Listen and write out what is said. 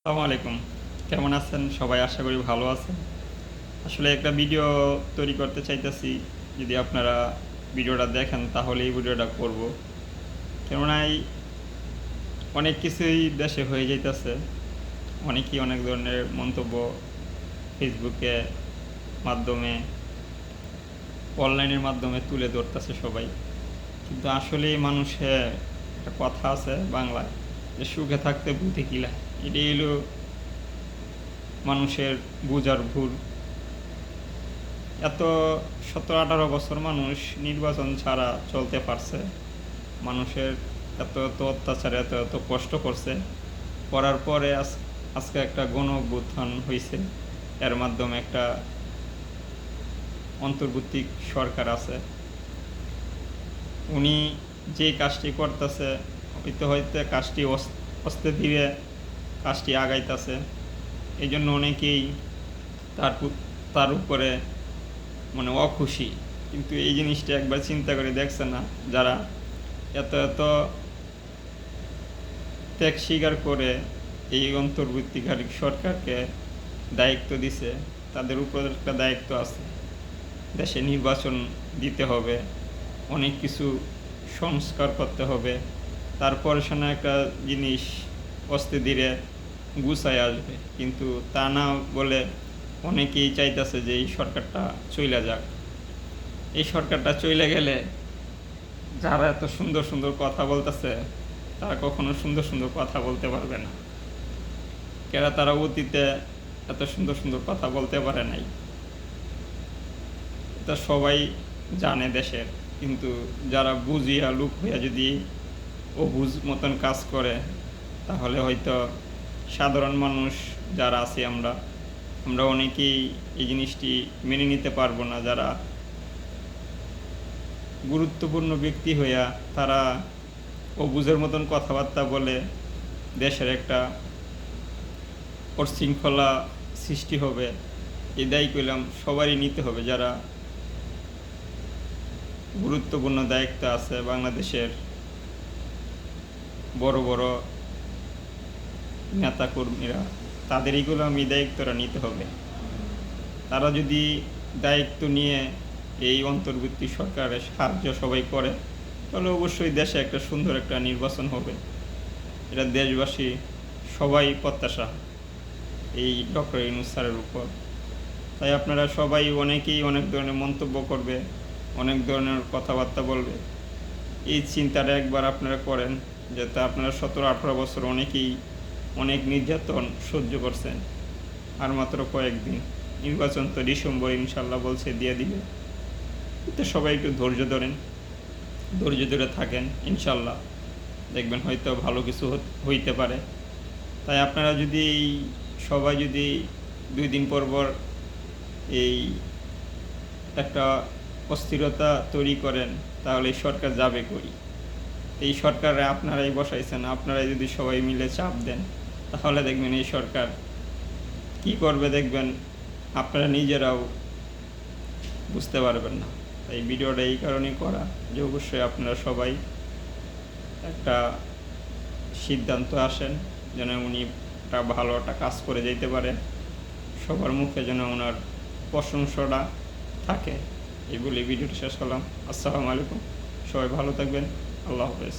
আসসালামু আলাইকুম। কেমন আছেন? সবাই আশা করি ভালো আছেন। আসলে একটা ভিডিও তৈরি করতে চাইতেছি। যদি আপনারা ভিডিওটা দেখেন, তাহলে এই ভিডিওটা করব। কেননা অনেক কিছুই দেশে হয়ে যাইতেছে। অনেকেই অনেক ধরনের মন্তব্য ফেসবুকে মাধ্যমে, অনলাইনের মাধ্যমে তুলে ধরতেছে সবাই। কিন্তু আসলে মানুষের একটা কথা আছে বাংলায় যে, সুখে থাকতে বুঝে কিলা এটাই হলো মানুষের বুঝার ভুল। এত সতেরো, আঠারো বছর মানুষ নির্বাচন ছাড়া চলতে পারছে। মানুষের এত এত অত্যাচার, এত এত কষ্ট করছে। করার পরে আজ, আজকে একটা গণ অভ্যুত্থান হয়েছে এর মাধ্যমে একটা অন্তর্বর্তী সরকার আছে। উনি যে কাজটি করতেছে হইতে হইতে কাজটি অস- আস্তে ধীরে কাজটি আগাইতেছে। এই জন্য অনেকেই তার তার উপরে মানে অখুশি। কিন্তু এই জিনিসটা একবার চিন্তা করে দেখছে না যারা এত এত ত্যাগ স্বীকার করে এই অন্তর্বর্তীকারী সরকারকে দায়িত্ব দিছে, তাদের উপর একটা দায়িত্ব আছে। দেশে নির্বাচন দিতে হবে, অনেক কিছু সংস্কার করতে হবে। তারপরে শোনা একটা জিনিস অস্তে ধীরে গুছায় আসবে। কিন্তু তা না বলে অনেকেই চাইতেছে যে এই সরকারটা চইলা যাক। এই সরকারটা চইলে গেলে যারা এত সুন্দর সুন্দর কথা বলতেছে, তারা কখনো সুন্দর সুন্দর কথা বলতে পারবে না। কেরা তারা অতীতে এত সুন্দর সুন্দর কথা বলতে পারে নাই। এটা সবাই জানে দেশের। কিন্তু যারা বুঝিয়া, লুক হইয়া যদি ও বুঝ মতন কাজ করে তাহলে হয়তো সাধারণ মানুষ যারা আছি আমরা আমরা অনেকেই এই জিনিসটি মেনে নিতে পারব না। যারা গুরুত্বপূর্ণ ব্যক্তি হইয়া তারা ও বুঝের মতন কথাবার্তা বলে দেশের একটা শৃঙ্খলা সৃষ্টি হবে, এই দায়ী করলাম সবারই নিতে হবে। যারা গুরুত্বপূর্ণ দায়িত্ব আছে বাংলাদেশের বড় বড় নেতা কর্মীরা তাদের এইগুলো আমি দায়িত্বটা নিতে হবে। তারা যদি দায়িত্ব নিয়ে এই অন্তর্বর্তী সরকারের সাহায্য সবাই করে, তাহলে অবশ্যই দেশে একটা সুন্দর একটা নির্বাচন হবে। এটা দেশবাসী সবাই প্রত্যাশা, এই ডক্টর ইউনুস স্যারের উপর। তাই আপনারা সবাই অনেকেই অনেক ধরনের মন্তব্য করবে, অনেক ধরনের কথাবার্তা বলবে। এই চিন্তাটা একবার আপনারা করেন, যাতে আপনারা সতেরো আঠারো বছর অনেকেই অনেক নির্যাতন সহ্য করছেন। আর মাত্র কয়েকদিন। নির্বাচন তো ডিসেম্বর ইনশাল্লাহ বলছে দিয়ে দিবে। তো সবাই একটু ধৈর্য ধরেন। ধৈর্য ধরে থাকেন ইনশাল্লাহ। দেখবেন হয়তো ভালো কিছু হইতে পারে। তাই আপনারা যদি সবাই যদি দুই দিন পর পর এই একটা অস্থিরতা তৈরি করেন, তাহলে সরকার যাবে কই? এই সরকারে আপনারাই বসাইছেন, আপনারাই যদি সবাই মিলে চাপ দেন। তাহলে দেখবেন এই সরকার কি করবে দেখবেন, আপনারা নিজেরাও বুঝতে পারবেন না। তাই ভিডিওটা এই কারণেই করা যে অবশ্যই আপনারা সবাই একটা সিদ্ধান্ত আসেন যেন উনি একটা ভালো একটা কাজ করে যেতে পারে সবার মুখে যেন ওনার প্রশংসাটা থাকে। এই বলে ভিডিওটি শেষ করলাম। আসসালামু আলাইকুম। সবাই ভালো থাকবেন। আল্লাহ হাফেজ।